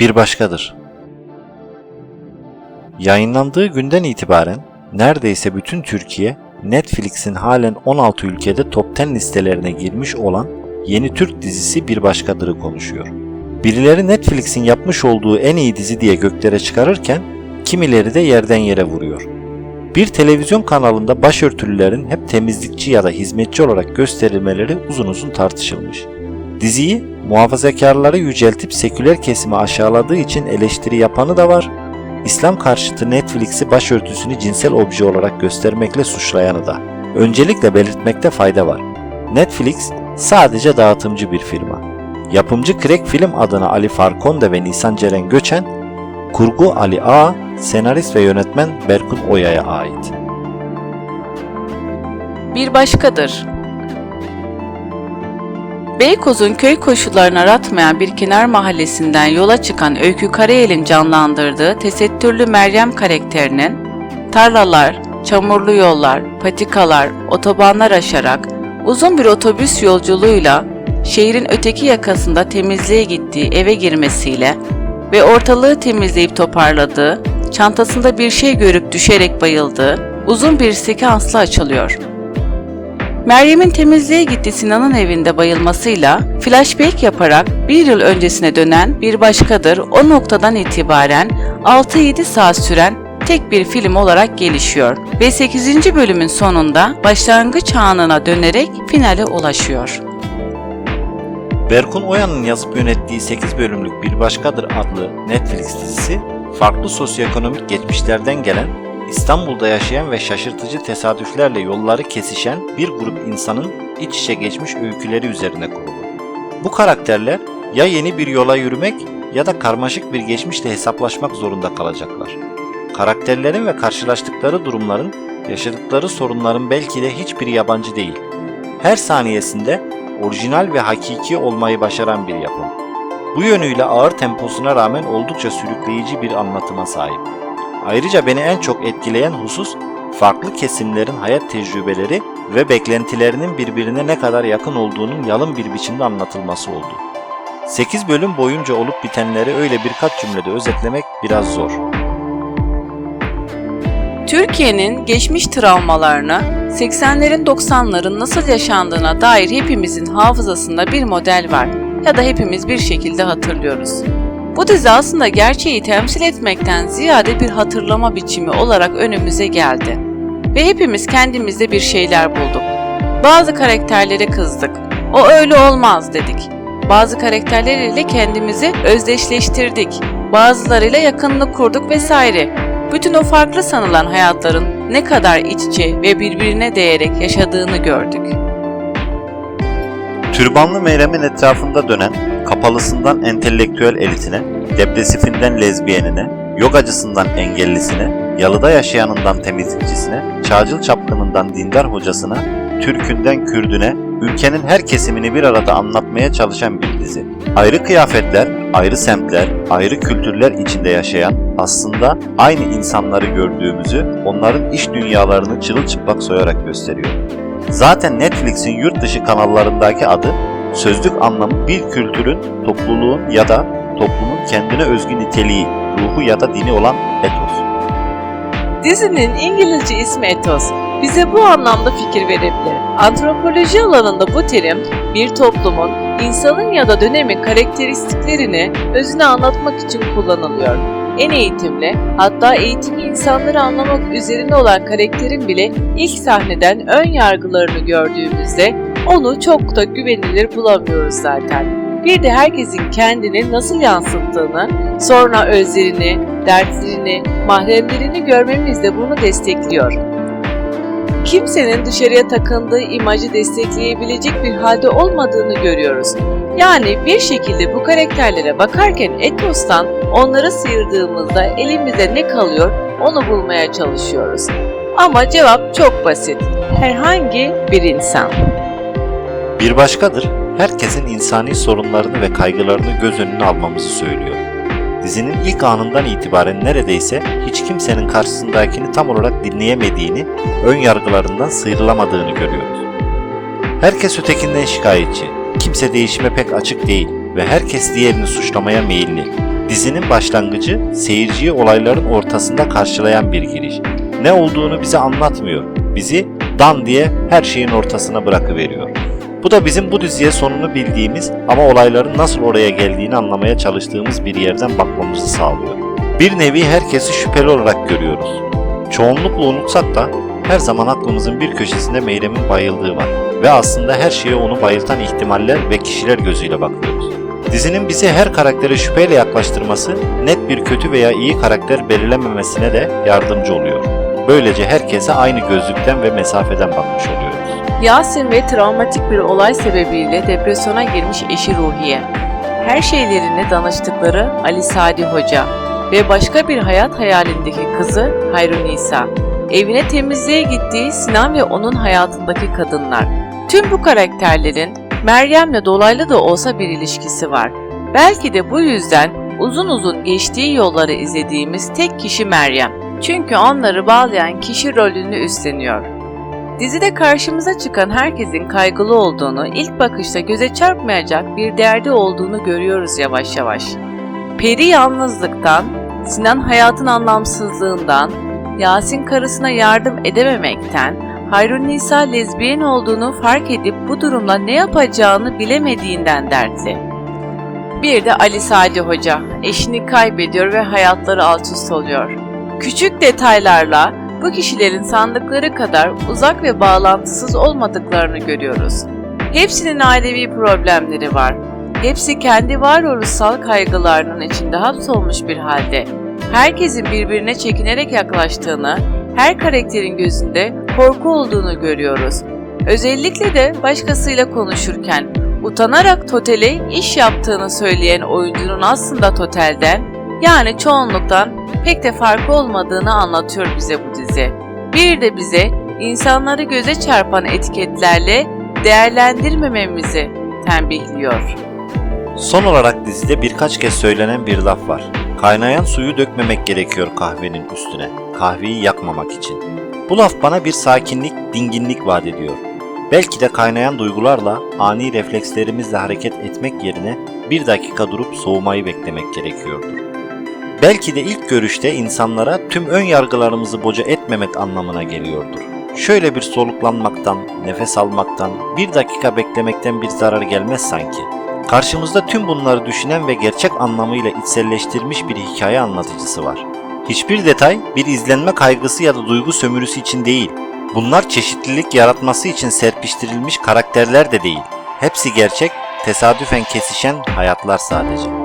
bir başkadır. Yayınlandığı günden itibaren neredeyse bütün Türkiye Netflix'in halen 16 ülkede top 10 listelerine girmiş olan yeni Türk dizisi Bir Başkadır'ı konuşuyor. Birileri Netflix'in yapmış olduğu en iyi dizi diye göklere çıkarırken kimileri de yerden yere vuruyor. Bir televizyon kanalında başörtülülerin hep temizlikçi ya da hizmetçi olarak gösterilmeleri uzun uzun tartışılmış. Diziyi muhafazakarları yüceltip seküler kesimi aşağıladığı için eleştiri yapanı da var, İslam karşıtı Netflix'i başörtüsünü cinsel obje olarak göstermekle suçlayanı da. Öncelikle belirtmekte fayda var. Netflix sadece dağıtımcı bir firma. Yapımcı Crack Film adına Ali Farkonde ve Nisan Ceren Göçen, kurgu Ali A, senarist ve yönetmen Berkun Oya'ya ait. Bir başkadır. Beykoz'un köy koşullarını aratmayan bir kenar mahallesinden yola çıkan Öykü Karayel'in canlandırdığı tesettürlü Meryem karakterinin tarlalar, çamurlu yollar, patikalar, otobanlar aşarak uzun bir otobüs yolculuğuyla şehrin öteki yakasında temizliğe gittiği eve girmesiyle ve ortalığı temizleyip toparladığı, çantasında bir şey görüp düşerek bayıldığı uzun bir sekansla açılıyor. Meryem'in temizliğe gitti Sinan'ın evinde bayılmasıyla flashback yaparak bir yıl öncesine dönen bir başkadır o noktadan itibaren 6-7 saat süren tek bir film olarak gelişiyor ve 8. bölümün sonunda başlangıç anına dönerek finale ulaşıyor. Berkun Oya'nın yazıp yönettiği 8 bölümlük Bir Başkadır adlı Netflix dizisi, farklı sosyoekonomik geçmişlerden gelen, İstanbul'da yaşayan ve şaşırtıcı tesadüflerle yolları kesişen bir grup insanın iç içe geçmiş öyküleri üzerine kurulu. Bu karakterler ya yeni bir yola yürümek ya da karmaşık bir geçmişle hesaplaşmak zorunda kalacaklar. Karakterlerin ve karşılaştıkları durumların, yaşadıkları sorunların belki de hiçbiri yabancı değil. Her saniyesinde orijinal ve hakiki olmayı başaran bir yapım. Bu yönüyle ağır temposuna rağmen oldukça sürükleyici bir anlatıma sahip. Ayrıca beni en çok etkileyen husus farklı kesimlerin hayat tecrübeleri ve beklentilerinin birbirine ne kadar yakın olduğunun yalın bir biçimde anlatılması oldu. 8 bölüm boyunca olup bitenleri öyle birkaç cümlede özetlemek biraz zor. Türkiye'nin geçmiş travmalarını 80'lerin 90'ların nasıl yaşandığına dair hepimizin hafızasında bir model var ya da hepimiz bir şekilde hatırlıyoruz. Bu dizi aslında gerçeği temsil etmekten ziyade bir hatırlama biçimi olarak önümüze geldi. Ve hepimiz kendimizde bir şeyler bulduk. Bazı karakterlere kızdık. O öyle olmaz dedik. Bazı karakterleriyle kendimizi özdeşleştirdik. Bazılarıyla yakınlık kurduk vesaire. Bütün o farklı sanılan hayatların ne kadar iç içe ve birbirine değerek yaşadığını gördük. Türbanlı Meyrem'in etrafında dönen, kapalısından entelektüel elitine, depresifinden lezbiyenine, yogacısından engellisine, yalıda yaşayanından temizlikçisine, çağcıl çapkınından dindar hocasına, Türkünden Kürdüne, ülkenin her kesimini bir arada anlatmaya çalışan bir dizi. Ayrı kıyafetler, ayrı semtler, ayrı kültürler içinde yaşayan, aslında aynı insanları gördüğümüzü, onların iş dünyalarını çırılçıplak soyarak gösteriyor. Zaten Netflix'in yurt dışı kanallarındaki adı sözlük anlamı bir kültürün, topluluğun ya da toplumun kendine özgü niteliği, ruhu ya da dini olan etos. Dizinin İngilizce ismi Ethos bize bu anlamda fikir verebilir. Antropoloji alanında bu terim bir toplumun, insanın ya da dönemin karakteristiklerini özüne anlatmak için kullanılıyor. En eğitimli, hatta eğitimli insanları anlamak üzerine olan karakterin bile ilk sahneden ön yargılarını gördüğümüzde onu çok da güvenilir bulamıyoruz zaten. Bir de herkesin kendini nasıl yansıttığını, sonra özlerini, dertlerini, mahremlerini görmemiz de bunu destekliyor. Kimsenin dışarıya takındığı imajı destekleyebilecek bir halde olmadığını görüyoruz. Yani bir şekilde bu karakterlere bakarken etostan onları sıyırdığımızda elimize ne kalıyor onu bulmaya çalışıyoruz. Ama cevap çok basit. Herhangi bir insan. Bir başkadır, herkesin insani sorunlarını ve kaygılarını göz önüne almamızı söylüyor. Dizinin ilk anından itibaren neredeyse hiç kimsenin karşısındakini tam olarak dinleyemediğini, ön yargılarından sıyrılamadığını görüyoruz. Herkes ötekinden şikayetçi, kimse değişime pek açık değil ve herkes diğerini suçlamaya meyilli. Dizinin başlangıcı seyirciyi olayların ortasında karşılayan bir giriş. Ne olduğunu bize anlatmıyor. Bizi dan diye her şeyin ortasına bırakıveriyor. Bu da bizim bu diziye sonunu bildiğimiz ama olayların nasıl oraya geldiğini anlamaya çalıştığımız bir yerden bakmamızı sağlıyor. Bir nevi herkesi şüpheli olarak görüyoruz. Çoğunlukla unutsak da her zaman aklımızın bir köşesinde Meyrem'in bayıldığı var ve aslında her şeye onu bayıltan ihtimaller ve kişiler gözüyle bakıyoruz. Dizinin bizi her karaktere şüpheyle yaklaştırması net bir kötü veya iyi karakter belirlememesine de yardımcı oluyor. Böylece herkese aynı gözlükten ve mesafeden bakmış oluyoruz. Yasin ve travmatik bir olay sebebiyle depresyona girmiş eşi Ruhiye. Her şeylerini danıştıkları Ali Sadi Hoca ve başka bir hayat hayalindeki kızı Hayrun Nisa. Evine temizliğe gittiği Sinan ve onun hayatındaki kadınlar. Tüm bu karakterlerin Meryem'le dolaylı da olsa bir ilişkisi var. Belki de bu yüzden uzun uzun geçtiği yolları izlediğimiz tek kişi Meryem. Çünkü onları bağlayan kişi rolünü üstleniyor. Dizide karşımıza çıkan herkesin kaygılı olduğunu, ilk bakışta göze çarpmayacak bir derdi olduğunu görüyoruz yavaş yavaş. Peri yalnızlıktan, Sinan hayatın anlamsızlığından, Yasin karısına yardım edememekten, Hayrun Nisa lezbiyen olduğunu fark edip bu durumla ne yapacağını bilemediğinden dertli. Bir de Ali Sadi Hoca, eşini kaybediyor ve hayatları alt üst oluyor. Küçük detaylarla bu kişilerin sandıkları kadar uzak ve bağlantısız olmadıklarını görüyoruz. Hepsinin ailevi problemleri var. Hepsi kendi varoluşsal kaygılarının içinde hapsolmuş bir halde. Herkesin birbirine çekinerek yaklaştığını, her karakterin gözünde korku olduğunu görüyoruz. Özellikle de başkasıyla konuşurken utanarak Totel'e iş yaptığını söyleyen oyuncunun aslında Totel'den yani çoğunluktan pek de farkı olmadığını anlatıyor bize bu dizi. Bir de bize insanları göze çarpan etiketlerle değerlendirmememizi tembihliyor. Son olarak dizide birkaç kez söylenen bir laf var. Kaynayan suyu dökmemek gerekiyor kahvenin üstüne. Kahveyi yakmamak için. Bu laf bana bir sakinlik, dinginlik vaat ediyor. Belki de kaynayan duygularla, ani reflekslerimizle hareket etmek yerine bir dakika durup soğumayı beklemek gerekiyordur. Belki de ilk görüşte insanlara tüm ön yargılarımızı boca etmemek anlamına geliyordur. Şöyle bir soluklanmaktan, nefes almaktan, bir dakika beklemekten bir zarar gelmez sanki. Karşımızda tüm bunları düşünen ve gerçek anlamıyla içselleştirmiş bir hikaye anlatıcısı var. Hiçbir detay bir izlenme kaygısı ya da duygu sömürüsü için değil. Bunlar çeşitlilik yaratması için serpiştirilmiş karakterler de değil. Hepsi gerçek, tesadüfen kesişen hayatlar sadece.